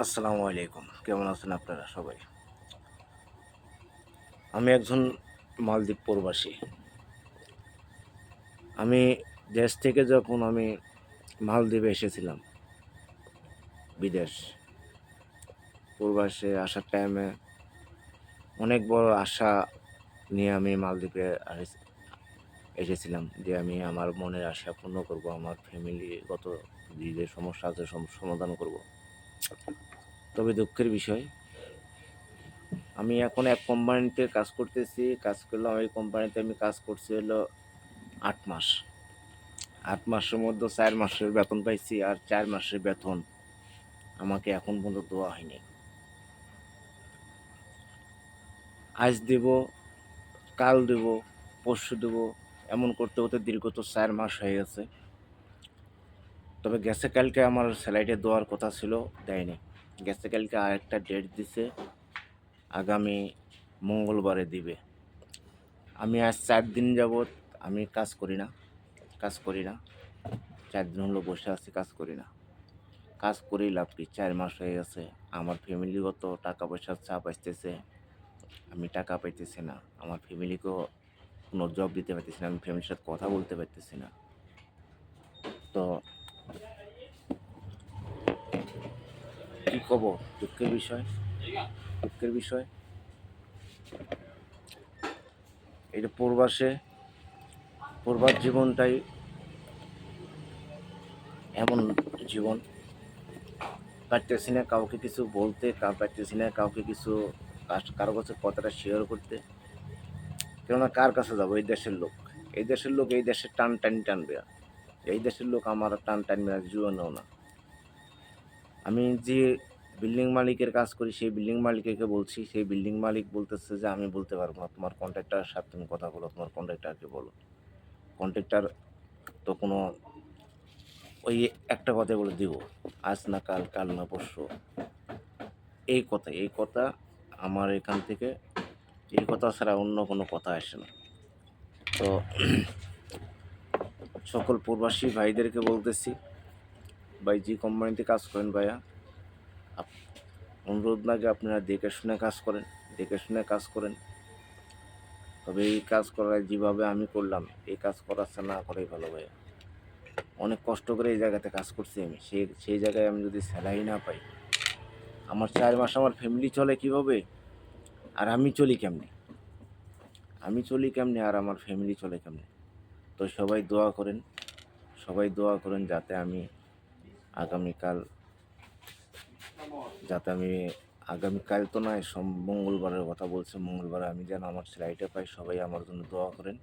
আসসালামু আলাইকুম। কেমন আছেন আপনারা সবাই? আমি একজন মালদ্বীপ প্রবাসী। আমি দেশ থেকে যখন আমি মালদ্বীপে এসেছিলাম, বিদেশ প্রবাসে আসার টাইমে অনেক বড় আশা নিয়ে আমি মালদ্বীপে এসেছিলাম যে আমি আমার মনের আশা পূর্ণ করব, আমার ফ্যামিলিগত যে সমস্যা আছে সম- সমাধান করব। তবে দুঃখের বিষয়, আমি এখন এক কোম্পানিতে কাজ করতেছি, কাজ করলাম, ওই কোম্পানিতে আমি কাজ করছি হলো আট মাস। আট মাসের মধ্যে চার মাসের বেতন পাইছি আর চার মাসের বেতন আমাকে এখন পর্যন্ত দেওয়া হয়নি। আজ দেব, কাল দেব, পরশু দেব, এমন করতে করতে দীর্ঘ তো চার মাস হয়ে গেছে। তবে গেছে কালকে আমার স্যালাইডে দেওয়ার কথা ছিল, দেয়নি। গেছে কালকে আর একটা ডেট দিছে, আগামী মঙ্গলবারে দিবে। আমি আজ চার দিন যাবৎ আমি কাজ করি না, কাজ করি না। চার দিন হলো বসে আছি, কাজ করি না। কাজ করেই লাভ কি? চার মাস হয়ে গেছে, আমার ফ্যামিলিগত টাকা পয়সার চাপ আসতেছে, আমি টাকা পাইতেছি না। আমার ফ্যামিলিকেও কোনো জব দিতে পারতেছি না, আমি ফ্যামিলির সাথে কথা বলতে পারতেছি না। তো কব? দুঃখের বিষয়। দুঃখের বিষয়। এটা পূর্বাসে পূর্বার জীবনটাই এমন জীবন। পারতেছি না কাউকে কিছু বলতে পারতেছি না কাউকে কিছু কারও কাছে কথাটা শেয়ার করতে। কেননা কার কাছে যাব? এই দেশের লোক। এই দেশের লোক এই দেশের টান টান টানবে এই দেশের লোক আমার টান টানবে জীবনেও না। আমি যে বিল্ডিং মালিকের কাজ করি, সেই বিল্ডিং মালিককে বলছি, সেই বিল্ডিং মালিক বলতেছে যে, আমি বলতে পারব না, তোমার কন্ট্রাক্টার সাথে, তুমি কথা বলো, তোমার কন্ট্রাক্টারকে বলো। কন্ট্রাক্টার তো কোনো ওই একটা কথাই বলে, দিব। আজ না কাল কাল না পরশু। এই কথা এই কথা আমার এখান থেকে, এই কথা ছাড়া অন্য কোনো কথা আসে না। তো সকল প্রবাসী ভাইদেরকে বলতেছি, ভাই, যে কোম্পানিতে কাজ করেন ভাইয়া অনুরোধ লাগে আপনারা দেখে শুনে কাজ করেন দেখে শুনে কাজ করেন। তবে এই কাজ করার যেভাবে আমি করলাম, এই কাজ করাচ্ছে না করাই ভালো ভাইয়া অনেক কষ্ট করে এই জায়গাতে কাজ করছি আমি। সেই সেই জায়গায় আমি যদি স্যালারি না পাই, আমার চার মাস আমার ফ্যামিলি চলে কীভাবে? আর আমি চলি কেমনে? আমি চলি কেমনে আর আমার ফ্যামিলি চলে কেমনে? তো সবাই দোয়া করেন, সবাই দোয়া করেন যাতে আমি আগামীকাল যাতে আমি আগামীকাল তো নয়, সম মঙ্গলবারের কথা বলছে, মঙ্গলবারে আমি যেন আমার সেলাইটা পাই, সবাই আমার জন্য দোয়া করেন।